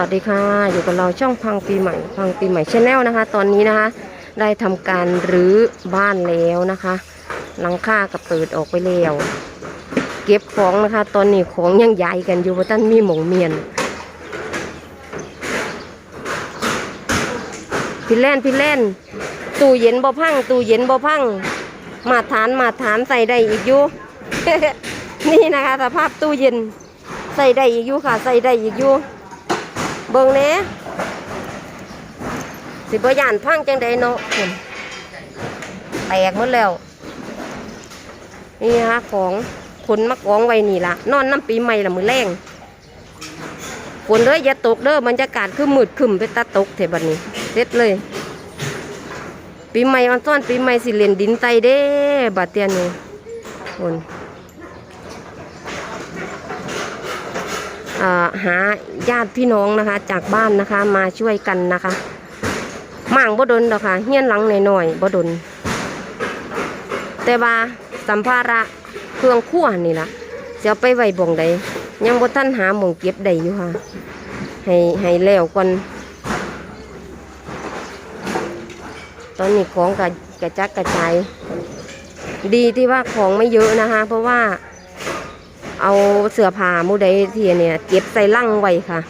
วัสดีค่ะ อยู่กับเราช่องพังปีใหม่พังปีใหม่ชาแนลนะคะ ตอนนี้นะคะ ได้ทำการรื้อบ้านแล้วนะคะหลังคาก็เปิดออกไปแล้ว เก็บของนะคะ ตอนนี้ของยังใหญ่กันอยู่ว่าท่านมีหมองเมียนพี่เล่นพี่เล่นตู้เย็นบ่พังตู้เย็นบ่พัง มาทานมาทานใส่ได้อีกอยู่นี่นะคะ สภาพตู้เย็น ใส่ได้อีกอยู่ค่ะ ใส่ได้อีกอยู่ เบิ่งเน้สิบยานพังจังใดเนาะคุณแตกหมดแล้ว นี่ฮะของขนมากองไว้นี่ละนอนน้ำปีใหม่ละมือแรงฝนเด้อย่าตกเด้อบรรยากาศคือมืดขึ้มไปตาตกเถบัดนี้เสร็จเลย ปีใหม่ออนซ่อนปีใหม่สิเล่นดินไตเด้บาดเตียนนี่คนอ่า หาญาติพี่น้องนะคะ จากบ้านนะคะมาช่วยกันนะคะมั่งบ่ดนดอกค่ะเฮี้ยนหลังหน่อยๆบ่ดนแต่ว่าสัมภาระเครื่องครัวนี่ล่ะจะไปไว้บ่งใดยังบ่ทันหาหม่องเก็บได้อยู่ค่ะ ให้ให้แล้วก่อนตอนนี้ของกระกระจัดกระจายดีที่ว่าของไม่เยอะนะคะ เพราะว่า เอาเสื้อผ้ามูใดที่เนี่ยเก็บใส่ลังไว้ค่ะ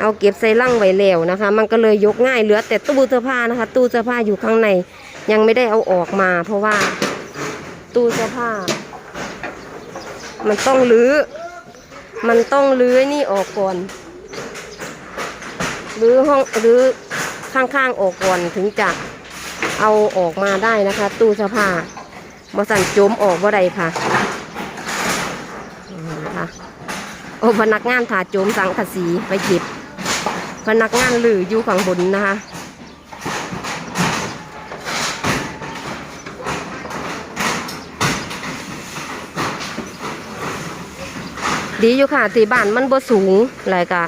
เอาเก็บใส่ลังไว้แล้วนะคะ มันก็เลยยกง่ายเหลือแต่ตู้เสื้อผ้านะคะ ตู้เสื้อผ้าอยู่ข้างในยังไม่ได้เอาออกมา เพราะว่าตู้เสื้อผ้า มันต้องรื้อมันต้องรื้อนี่ออกก่อนรื้อห้องรื้อข้างๆออกก่อนถึงจะเอาออกมาได้นะคะ ตู้เสื้อผ้าบสั่นจมออกบ่ได้ค่ะนี่นะคะ โอ้พนักงานถาโจมสังกสีไปเก็บ พนักงานหลืออยู่ข้างบนนะคะดีอยู่ค่ะที่บ้านมันบ่สูงอะไรกะ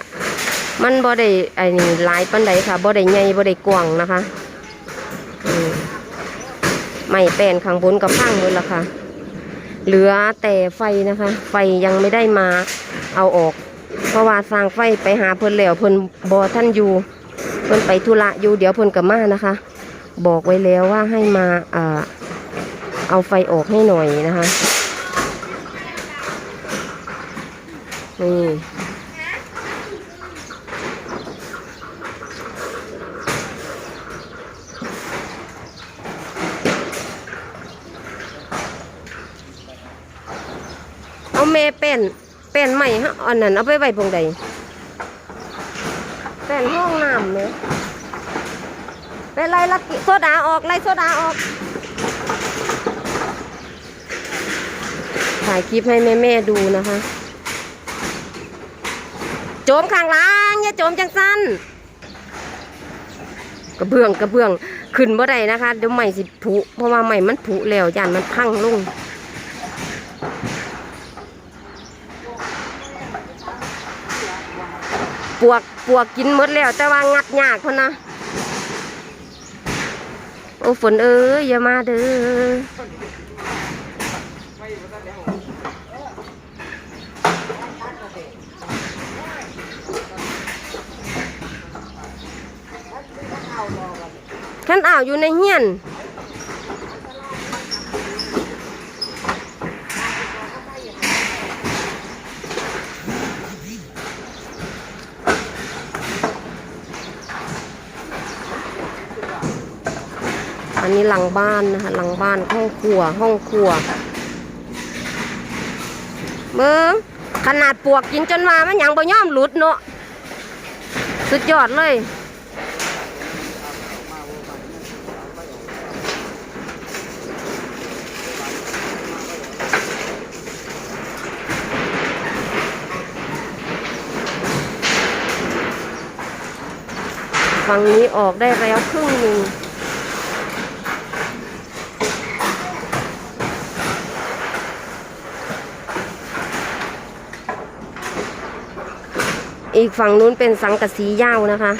มันบ่ได้ไอ้นี่หลายปันใดค่ะบ่ได้ใหญ่บ่ได้กว้างนะคะอืมไม่แปนข้างบนกับพังหมดแล้วค่ะ เหลือแต่ไฟนะคะ ไฟยังไม่ได้มา เอาออก เพราะว่าสร้างไฟไปหาเพิ่นแล้วเพิ่นบอท่านอยู่ เพิ่นไปธุระอยู่เดี๋ยวเพิ่นกับมานะคะ บอกไว้แล้วว่าให้มาเอ่อเอาไฟออกให้หน่อยนะคะนี่เอาแม่เป็น เป็นใหม่ฮะอันนั้นเอาไปไว้ตรงใดเป็นห้องน้ำเนี่ยเป็นไรละกิโซดาออกไล่โซดาออก ถ่ายคลิปให้แม่แม่ดูนะคะ โจมข้างล่างอย่าโจมจังสั้นกระเบื้องกระเบื้องขึ้นบ่ได้นะคะเดี๋ยวใหม่สิผุเพราะว่าใหม่มันผุแล้วย่านมันพังลง ปวกปวกกินหมดแล้ว แต่ว่างัดยากพะนะโอ้ฝนเอ้ยอย่ามาเด้อขันอ่าวอยู่ในเฮียน อันนี้หลังบ้านนะคะหลังบ้านห้องครัว ห้องครัวเบิ้งขนาดปวกกินจนมามันยังบ่ย่อมหลุดเนาะสุดยอดเลยฝั่งนี้ออกได้แล้วครึ่งหนึ่ง อีกฝั่งนู้นเป็นสังกะสียาวนะคะ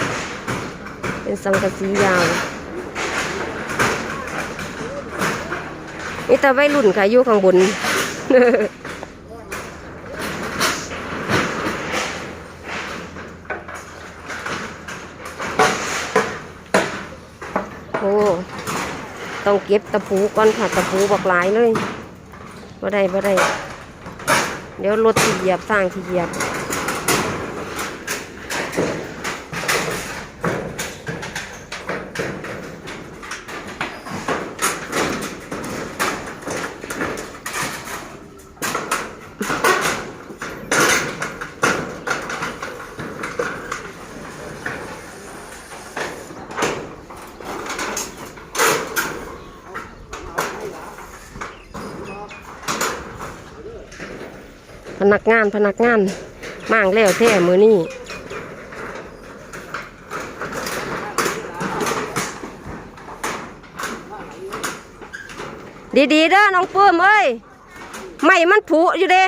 เป็นสังกะสียาวนี่แต่วัยรุ่นค่ะอยู่ข้างบนโอ้ต้องเก็บตะปูก่อนค่ะตะปูบักหลายเลยบ่ได้บ่ได้ เดี๋ยวรถที่เหยียบสร้างที่เหยียบ นักงานพนักงานมั่างแล้วแท้มือนี่ดีๆเด้อน้องปื้มเอ้ยไม่มันผุอยู่เด้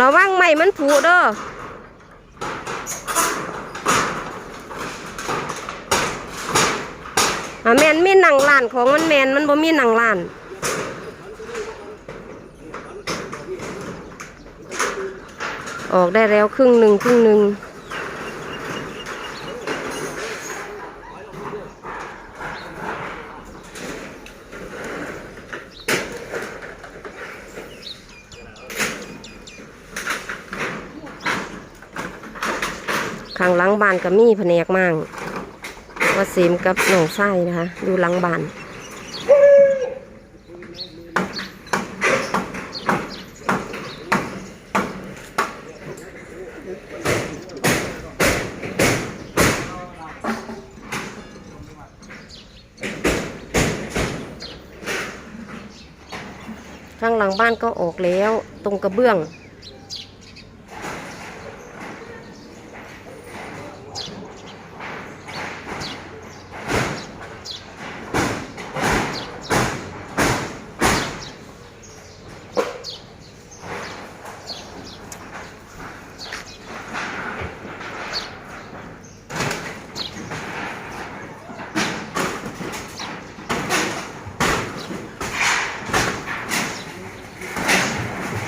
ระวังไม่มันผุเด้อแมนมีหนังล้านของมันแมนมันบ่มีหนังล้าน ออกได้แล้วครึ่งหนึ่งครึ่งหนึ่งข้างหลังบานก็มีแผนกมั่งว่าเสมกับหนองไส้นะคะ ดูหลังบาน ข้างหลังบ้านก็ออกแล้ว ตรงกระเบื้อง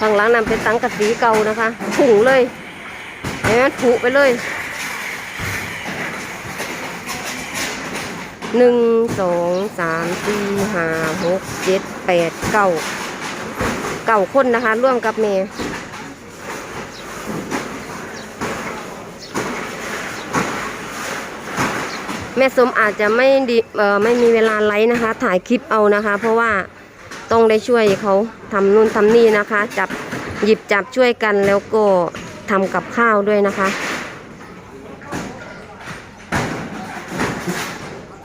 ข้างหลังนำเป็นตังกะสีเก่านะคะผุงเลยเห็นไหมผุไปเลยหนึ่งสองสามสี่ห้าหกเจ็ดแปดเก้าเก้าคนนะคะ ร่วมกับเมย์แม่สมอาจจะไม่ดีเอ่อไม่มีเวลาไลฟ์นะคะ ถ่ายคลิปเอานะคะ เพราะว่า ต้องได้ช่วยเขาทำนู่นทำนี่นะคะ จับหยิบจับช่วยกันแล้วก็ทำกับข้าวด้วยนะคะ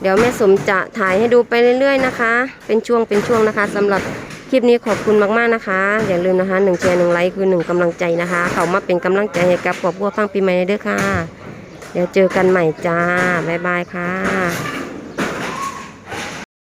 เดี๋ยวแม่สมจะถ่ายให้ดูไปเรื่อย ๆ นะคะ เป็นช่วงเป็นช่วงนะคะสำหรับคลิปนี้ขอบคุณมากๆนะคะ อย่าลืมนะคะหนึ่งแชร์หนึ่งไลค์คือหนึ่งกำลังใจนะคะ เขามาเป็นกำลังใจให้กับครอบครัวฟังปีใหม่เด้อค่ะ เดี๋ยวเจอกันใหม่จ้าบ๊ายบายค่ะ